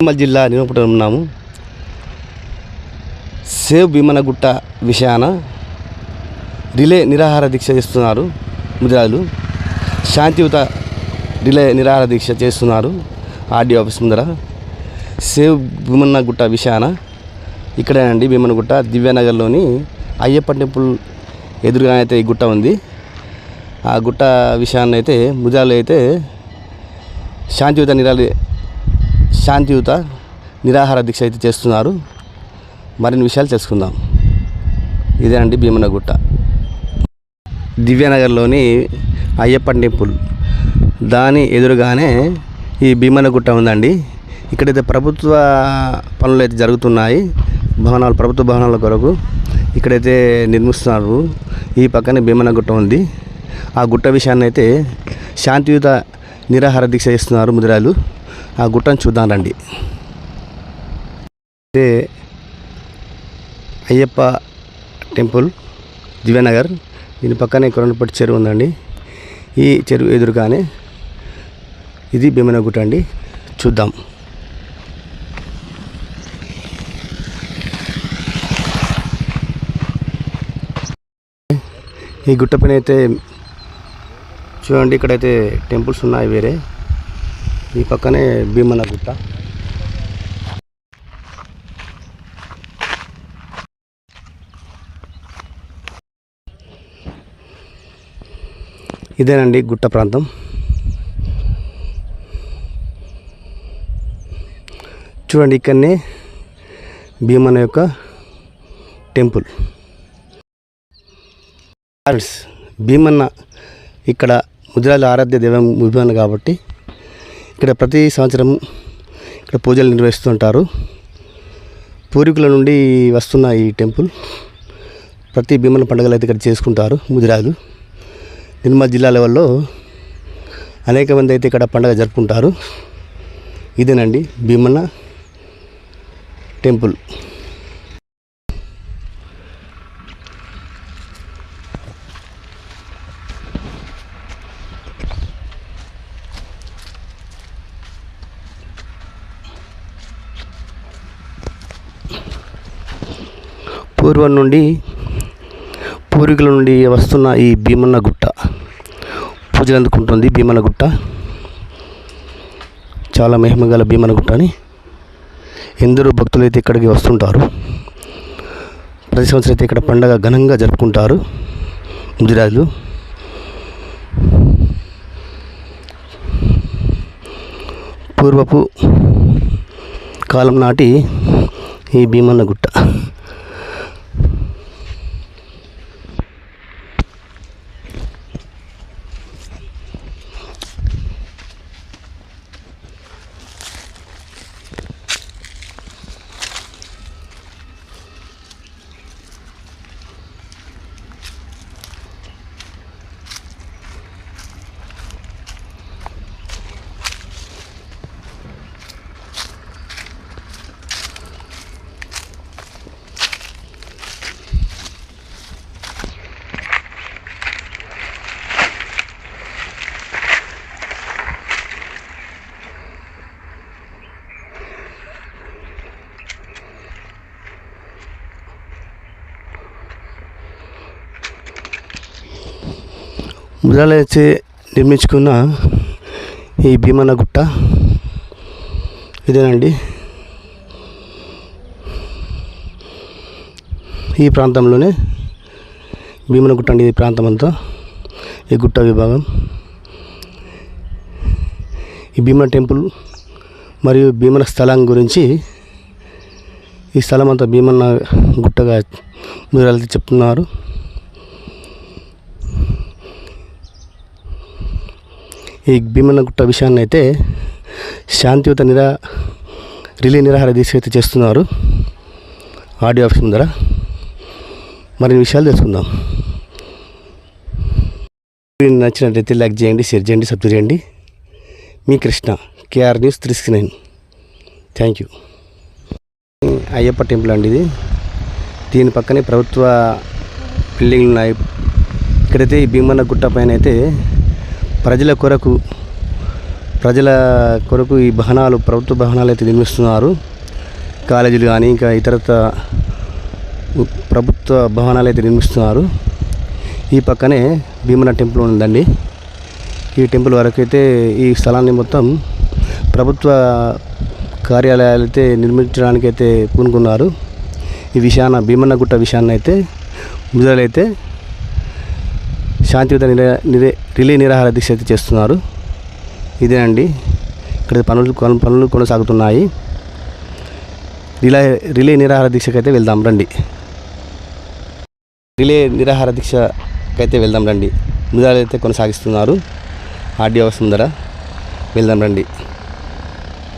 నిర్మల్ జిల్లా నిరూపణ ఉన్నాము. సేవ్ భీమనగుట్ట విషయాన రిలే నిరాహార దీక్ష చేస్తున్నారు ముద్రాలు శాంతియుత రిలే నిరాహార దీక్ష చేస్తున్నారు ఆర్డీ ఆఫీస్ ముందర. సేవ్ భీమన్నగుట్ట విషయాన ఇక్కడేనండి భీమనగుట్ట దివ్యానగర్లోని అయ్యప్ప టెంపుల్ ఎదురుగా అయితే ఈ గుట్ట ఉంది. ఆ గుట్ట విషయాన్ని అయితే ముజాలు అయితే శాంతియుత నిరాలి శాంతియుత నిరాహార దీక్ష అయితే చేస్తున్నారు. మరిన్ని విషయాలు తెలుసుకుందాం. ఇదేనండి భీమనగుట్ట. దివ్యనగర్లోని అయ్యప్పన్ టెంపుల్. దాని ఎదురుగానే ఈ భీమనగుట్ట ఉందండి. ఇక్కడైతే ప్రభుత్వ పనులు అయితే జరుగుతున్నాయి. భవనాలు ప్రభుత్వ భవనాల కొరకు ఇక్కడైతే నిర్మిస్తున్నారు. ఈ పక్కనే భీమనగుట్ట ఉంది. ఆ గుట్ట విషయాన్ని అయితే శాంతియుత నిరాహార దీక్ష చేస్తున్నారు ముదిరాలు. ఆ గుట్టను చూద్దాం రండి. అయితే అయ్యప్ప టెంపుల్ దివ్యనగర్. దీని పక్కనే కొరండపట్టి చెరువు ఉందండి. ఈ చెరువు ఎదురుగానే ఇది భీమన గుట్ట అండి. చూద్దాం. ఈ గుట్ట పైన అయితే చూడండి ఇక్కడైతే టెంపుల్స్ ఉన్నాయి వేరే. ఈ పక్కనే భీమన గుట్ట. ఇదేనండి గుట్ట ప్రాంతం. చూడండి ఇక్కడనే భీమన యొక్క టెంపుల్. భీమన్న ఇక్కడ ముద్రాల ఆరాధ్య దైవం భీమన్న కాబట్టి ఇక్కడ ప్రతి సంవత్సరం ఇక్కడ పూజలు నిర్వహిస్తుంటారు. పూర్వీకుల నుండి వస్తున్న ఈ టెంపుల్ ప్రతి భీమన పండుగలు అయితే ఇక్కడ చేసుకుంటారు ముదిరాజు. నిర్మల్ జిల్లా లెవెల్లో అనేక మంది అయితే ఇక్కడ పండుగ జరుపుకుంటారు. ఇదేనండి భీమన్న టెంపుల్. పూర్వం నుండి పూర్వీకుల నుండి వస్తున్న ఈ భీమన్న గుట్ట. పూజలు అందుకుంటుంది భీమన్న గుట్ట. చాలా మహిమ గల భీమన్న గుట్ట అని ఎందరో భక్తులు అయితే ఇక్కడికి వస్తుంటారు. ప్రతి సంవత్సరం అయితే ఇక్కడ పండగ ఘనంగా జరుపుకుంటారు ముదిరాజులు. పూర్వపు కాలం నాటి ఈ భీమన్న గుట్ట. ముద్రాలయచే నిర్మించుకున్న ఈ భీమన్న గుట్ట. ఇదేనండి. ఈ ప్రాంతంలోనే భీమన గుట్ట అండి ఈ ప్రాంతం అంతా ఈ గుట్ట విభాగం. ఈ భీమన టెంపుల్ మరియు భీమన స్థలం గురించి ఈ స్థలం అంతా భీమన్న గుట్టగా మీరు చెప్తున్నారు. ఈ భీమన్న గుట్ట విషయాన్ని అయితే శాంతియుత నిరా రిలే నిరాహార దీక్ష అయితే చేస్తున్నారు ఆడియో ఆఫీస్ ముందర. మరిన్ని విషయాలు తెలుసుకుందాం. మీరు నచ్చినట్లయితే లైక్ చేయండి షేర్ చేయండి సబ్స్క్రైబ్ చేయండి. మీ Krishna KR news three six nine. Thank you. Ayyappa temple అండి ఇది. దీని పక్కనే ప్రభుత్వ బిల్డింగ్లు ఉన్నాయి. ఇక్కడైతే ఈ భీమన్న గుట్ట పైన అయితే ప్రజల కొరకు ప్రజల కొరకు ఈ భవనాలు ప్రభుత్వ భవనాలు అయితే నిర్మిస్తున్నారు. కాలేజీలు కానీ ఇంకా ఇతరత ప్రభుత్వ భవనాలు అయితే నిర్మిస్తున్నారు. ఈ పక్కనే భీమన టెంపుల్ ఉందండి. ఈ టెంపుల్ వరకు అయితే ఈ స్థలాన్ని మొత్తం ప్రభుత్వ కార్యాలయాలు అయితే నిర్మించడానికైతే పూనుకున్నారు. ఈ విషయాన భీమన్న గుట్ట విషయాన్ని అయితే ముద్రలైతే శాంతియుత నిరే రిలే నిరాహార దీక్ష అయితే చేస్తున్నారు. ఇదేనండి. ఇక్కడ పనులు పనులు కొనసాగుతున్నాయి. రిలే రిలే నిరాహార దీక్షకి అయితే వెళ్దాం రండి. రిలే నిరాహార దీక్షకి అయితే వెళ్దాం రండి. ముద్రాలు అయితే కొనసాగిస్తున్నారు. ఆర్డీఓ సుందర వెళ్దాం రండి.